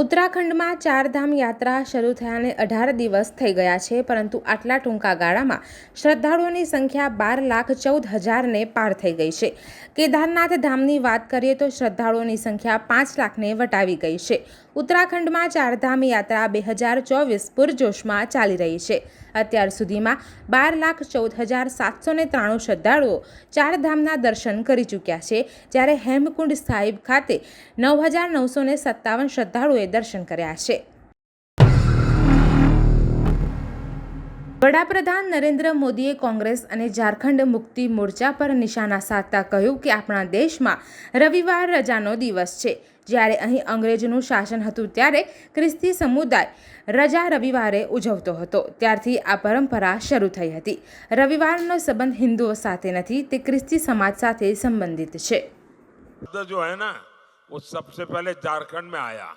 ઉત્તરાખંડમાં ચારધામ યાત્રા શરૂ થયાને અઢાર દિવસ થઈ ગયા છે, પરંતુ આટલા ટૂંકા ગાળામાં શ્રદ્ધાળુઓની સંખ્યા બાર લાખ ચૌદ હજારને પાર થઈ ગઈ છે. કેદારનાથ ધામની વાત કરીએ તો શ્રદ્ધાળુઓની સંખ્યા પાંચ લાખને વટાવી ગઈ છે. ઉત્તરાખંડમાં ચારધામ યાત્રા બે હજાર ચોવીસ પૂરજોશમાં ચાલી રહી છે. અત્યાર સુધીમાં બાર લાખ ચૌદ હજાર સાતસો ને ત્રાણું શ્રદ્ધાળુઓ ચાર ધામના દર્શન કરી ચૂક્યા છે, જ્યારે હેમકુંડ સાહિબ ખાતે નવ હજાર નવસો સત્તાવન શ્રદ્ધાળુઓએ દર્શન કર્યા છે. વડાપ્રધાન નરેન્દ્ર મોદીએ કોંગ્રેસ અને ઝારખંડ મુક્તિ મોરચા પર નિશાના સાધતા કહ્યું કે આપણા દેશમાં રવિવાર રજાનો દિવસ છે જ્યારે અહીં અંગ્રેજોનું શાસન હતું ત્યારે ખ્રિસ્તી સમુદાય રજા રવિવારે ઉજવતો હતો ત્યારથી આ પરંપરા શરૂ થઈ હતી રવિવારનો સંબંધ હિન્દુઓ સાથે નથી તે ખ્રિસ્તી સમાજ સાથે સંબંધિત છે शब्द जो है ना वो सबसे पहले झारखंड में आया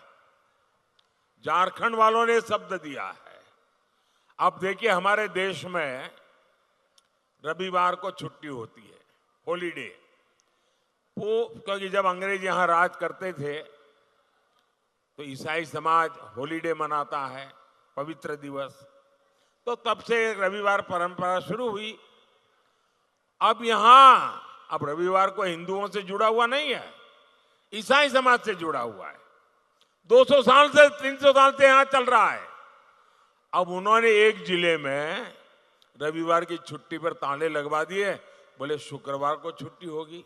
झारखंड वालों ने शब्द दिया है अब देखिए, हमारे देश में रविवार को छुट्टी होती है हॉलीडे वो, क्योंकि जब अंग्रेज़ यहाँ राज करते थे तो ईसाई समाज हॉलीडे मनाता है, पवित्र दिवस। तो तब से रविवार परंपरा शुरू हुई। अब यहाँ, अब रविवार को हिंदुओं से जुड़ा हुआ नहीं है, ईसाई समाज से जुड़ा हुआ है। 200 साल से 300 साल से यहाँ चल रहा है। अब उन्होंने एक ज़िले में रविवार की छुट्टी पर ताले लगवा दिए। बोले, शुक्रवार को छुट्टी होगी।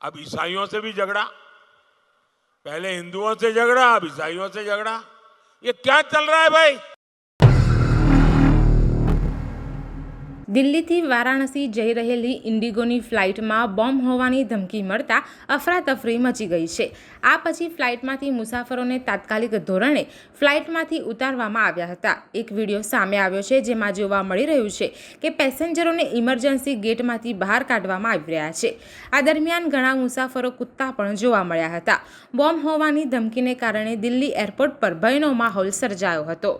अब ईसाइयों से भी झगड़ा। पहले हिंदुओं से झगड़ा, अब ईसाइयों से झगड़ा। ये क्या चल रहा है भाई? દિલ્હીથી વારાણસી જઈ રહેલી ઇન્ડિગોની ફ્લાઇટમાં બોમ્બ હોવાની ધમકી મળતા અફરાતફરી મચી ગઈ છે. આ પછી ફ્લાઇટમાંથી મુસાફરોને તાત્કાલિક ધોરણે ફ્લાઇટમાંથી ઉતારવામાં આવ્યા હતા. એક વીડિયો સામે આવ્યો છે જેમાં જોવા મળી રહ્યું છે કે પેસેન્જરોને ઇમરજન્સી ગેટમાંથી બહાર કાઢવામાં આવી રહ્યા છે. આ દરમિયાન ઘણા મુસાફરો કૂદતા પણ જોવા મળ્યા હતા. બોમ્બ હોવાની ધમકીને કારણે દિલ્હી એરપોર્ટ પર ભયનો માહોલ સર્જાયો હતો.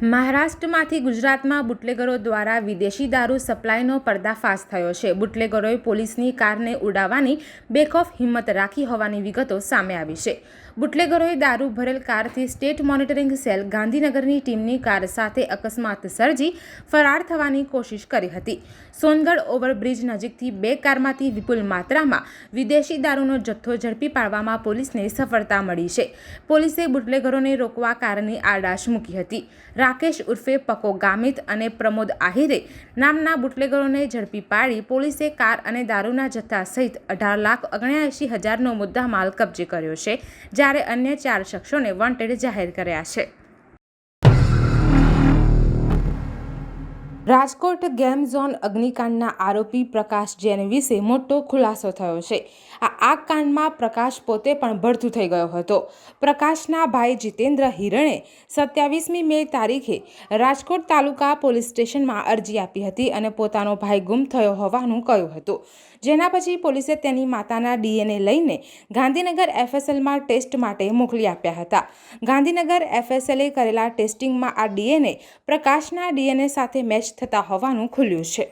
મહારાષ્ટ્રમાંથી ગુજરાતમાં બુટલેગરો દ્વારા વિદેશી દારૂ સપ્લાયનો પર્દાફાશ થયો છે. બુટલેગરોએ પોલીસની કારને ઉડાવવાની બેકઓફ હિંમત રાખી હોવાની વિગતો સામે આવી છે. બુટલેગરોએ દારૂ ભરેલ કારથી સ્ટેટ મોનિટરિંગ સેલ ગાંધીનગરની ટીમની કાર સાથે અકસ્માત સર્જી ફરાર થવાની કોશિશ કરી હતી. સોનગઢ ઓવરબ્રિજ નજીકથી બે કારમાંથી વિપુલ માત્રામાં વિદેશી દારૂનો જથ્થો ઝડપી પાડવામાં પોલીસને સફળતા મળી છે. પોલીસે બુટલેગરોને રોકવા કારની આડાશ મૂકી હતી. રાકેશ ઉર્ફે પકો ગામિત અને પ્રમોદ આહિરે નામના બુટલેગરોને ઝડપી પાડી પોલીસે કાર અને દારૂના જથ્થા સહિત અઢાર લાખ ઓગણ્યાએંશી હજારનો મુદ્દામાલ કબજે કર્યો છે, જ્યારે અન્ય ચાર શખ્સોને વોન્ટેડ જાહેર કર્યા છે. રાજકોટ ગેમ ઝોન અગ્નિકાંડના આરોપી પ્રકાશ જૈન વિશે મોટો ખુલાસો થયો છે. આ આગ કાંડમાં પ્રકાશ પોતે પણ ભડથું થઈ ગયો હતો. પ્રકાશના ભાઈ જીતેન્દ્ર હિરણે સત્યાવીસમી મે તારીખે રાજકોટ તાલુકા પોલીસ સ્ટેશનમાં અરજી આપી હતી અને પોતાનો ભાઈ ગુમ થયો હોવાનું કહ્યું હતું. જેના પછી પોલીસે તેની માતાના ડીએનએ લઈને ગાંધીનગર એફએસએલમાં ટેસ્ટ માટે મોકલી આપ્યા હતા. ગાંધીનગર એફએસએલે કરેલા ટેસ્ટિંગમાં આ ડીએનએ પ્રકાશના ડીએનએ સાથે મેચ થતા હોવાનું ખુલ્યું છે.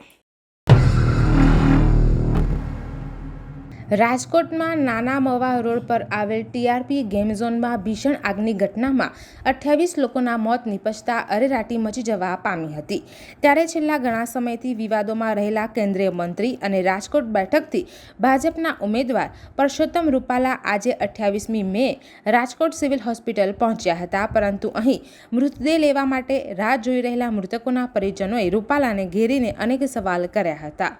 રાજકોટમાં નાના મવા રોડ પર આવેલ ટીઆરપી ગેમ ઝોનમાં ભીષણ આગની ઘટનામાં અઠ્યાવીસ લોકોના મોત નિપજતા અરેરાટી મચી જવા પામી હતી. ત્યારે છેલ્લા ઘણા સમયથી વિવાદોમાં રહેલા કેન્દ્રીય મંત્રી અને રાજકોટ બેઠકથી ભાજપના ઉમેદવાર પરસોત્તમ રૂપાલા આજે અઠ્યાવીસમી મે રાજકોટ સિવિલ હોસ્પિટલ પહોંચ્યા હતા. પરંતુ અહીં મૃતદેહ લેવા માટે રાહ જોઈ રહેલા મૃતકોના પરિજનોએ રૂપાલાને ઘેરીને અનેક સવાલ કર્યા હતા.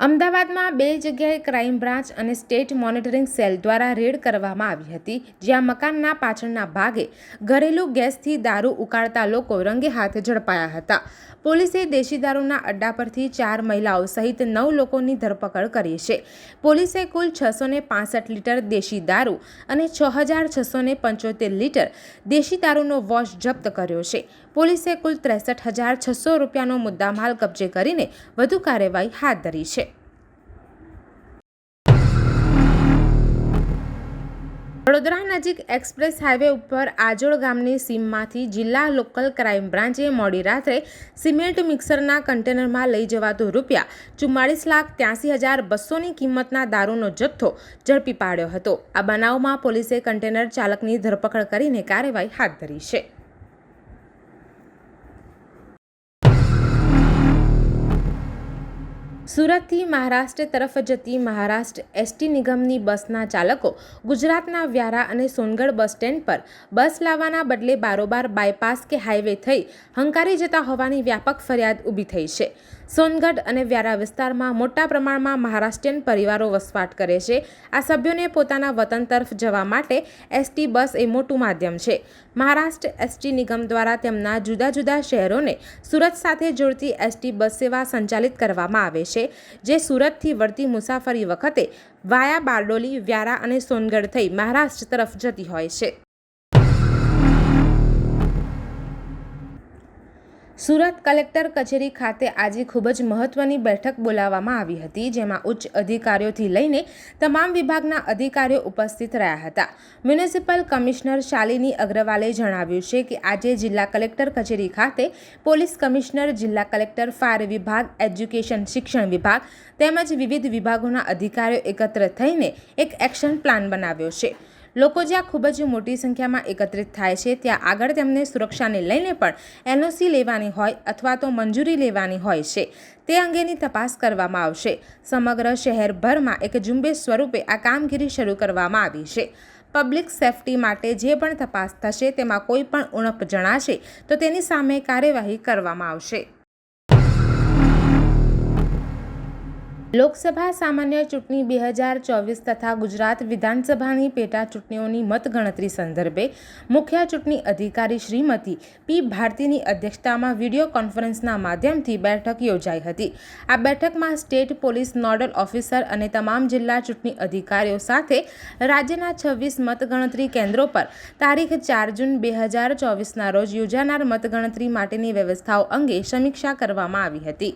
અમદાવાદમાં બે જગ્યાએ ક્રાઇમ બ્રાન્ચ અને સ્ટેટ મોનિટરિંગ સેલ દ્વારા રેડ કરવામાં આવી હતી, જ્યાં મકાનના પાછળના ભાગે ઘરેલું ગેસથી દારૂ ઉકાળતા લોકો રંગે હાથ ઝડપાયા હતા. પોલીસે દેશી દારૂના અડ્ડા પરથી ચાર મહિલાઓ સહિત નવ લોકોની ધરપકડ કરી છે. પોલીસે કુલ છસો ને લીટર દેશી દારૂ અને છ હજાર છસો પંચોતેર લીટર દેશી દારૂનો વોશ જપ્ત કર્યો છે. પોલીસે કુલ ત્રેસઠ હજાર છસો રૂપિયાનો મુદ્દામાલ કબજે કરીને વધુ કાર્યવાહી હાથ ધરી છે. વડોદરા નજીક એક્સપ્રેસ હાઈવે ઉપર આજોડ ગામની સીમમાંથી જિલ્લા લોકલ ક્રાઇમ બ્રાન્ચે મોડી રાત્રે સિમેન્ટ મિક્સરના કન્ટેનરમાં લઈ જવાતો રૂપિયા ચુમ્માળીસ લાખ ત્યાંસી હજાર બસોની કિંમતના દારૂનો જથ્થો ઝડપી પાડ્યો હતો. આ બનાવમાં પોલીસે કન્ટેનર ચાલકની ધરપકડ કરીને કાર્યવાહી હાથ ધરી છે. સુરતથી મહારાષ્ટ્ર તરફ જતી મહારાષ્ટ્ર એસટી નિગમની બસના ચાલકો ગુજરાતના વ્યારા અને સોનગઢ બસ સ્ટેન્ડ પર બસ લાવવાના બદલે બારોબાર બાયપાસ કે હાઈવે થઈ હંકારી જતા હોવાની વ્યાપક ફરિયાદ ઊભી થઈ છે. સોનગઢ અને વ્યારા વિસ્તારમાં મોટા પ્રમાણમાં મહારાષ્ટ્રીયન પરિવારો વસવાટ કરે છે. આ સભ્યોને પોતાના વતન તરફ જવા માટે એસટી બસ એ મોટું માધ્યમ છે. મહારાષ્ટ્ર એસટી નિગમ દ્વારા તેમના જુદા જુદા શહેરોને સુરત સાથે જોડતી એસટી બસ સેવા સંચાલિત કરવામાં આવે છે, જે સુરતથી વળતી મુસાફરી વખતે વાયા બારડોલી, વ્યારા અને સોનગઢ થઈ મહારાષ્ટ્ર તરફ જતી હોય છે. સુરત કલેક્ટર કચેરી ખાતે આજે ખૂબ જ મહત્વની બેઠક બોલાવવામાં આવી હતી, જેમાં ઉચ્ચ અધિકારીઓથી લઈને તમામ વિભાગના અધિકારીઓ ઉપસ્થિત રહ્યા હતા. મ્યુનિસિપલ કમિશનર શાલિની અગ્રવાલે જણાવ્યું છે કે આજે જિલ્લા કલેક્ટર કચેરી ખાતે પોલીસ કમિશનર, જિલ્લા કલેક્ટર, ફાયર વિભાગ, એજ્યુકેશન, શિક્ષણ વિભાગ તેમજ વિવિધ વિભાગોના અધિકારીઓ એકત્ર થઈને એક એક્શન પ્લાન બનાવ્યો છે. લોકો જ્યાં ખૂબ જ મોટી સંખ્યામાં એકત્રિત થાય છે, ત્યાં આગળ તેમને સુરક્ષાને લઈને પણ એનઓસી લેવાની હોય અથવા તો મંજૂરી લેવાની હોય છે. તે અંગેની તપાસ કરવામાં આવશે. સમગ્ર શહેરભરમાં એક ઝુંબેશ સ્વરૂપે આ કામગીરી શરૂ કરવામાં આવી છે. પબ્લિક સેફટી માટે જે પણ તપાસ થશે, તેમાં કોઈ પણ ઉણપ જણાશે, તો તેની સામે કાર્યવાહી કરવામાં આવશે. લોકસભા સામાન્ય ચૂંટણી બે હજાર ચોવીસ તથા ગુજરાત વિધાનસભાની પેટા ચૂંટણીઓની મતગણતરી સંદર્ભે મુખ્ય ચૂંટણી અધિકારી શ્રીમતી પી ભારતીની અધ્યક્ષતામાં વીડિયો કોન્ફરન્સના માધ્યમથી બેઠક યોજાઈ હતી. આ બેઠકમાં સ્ટેટ પોલીસ નોડલ ઓફિસર અને તમામ જિલ્લા ચૂંટણી અધિકારીઓ સાથે રાજ્યના છવ્વીસ મતગણતરી કેન્દ્રો પર તારીખ ચાર જૂન બે હજાર ચોવીસના રોજ યોજાનાર મતગણતરી માટેની વ્યવસ્થાઓ અંગે સમીક્ષા કરવામાં આવી હતી.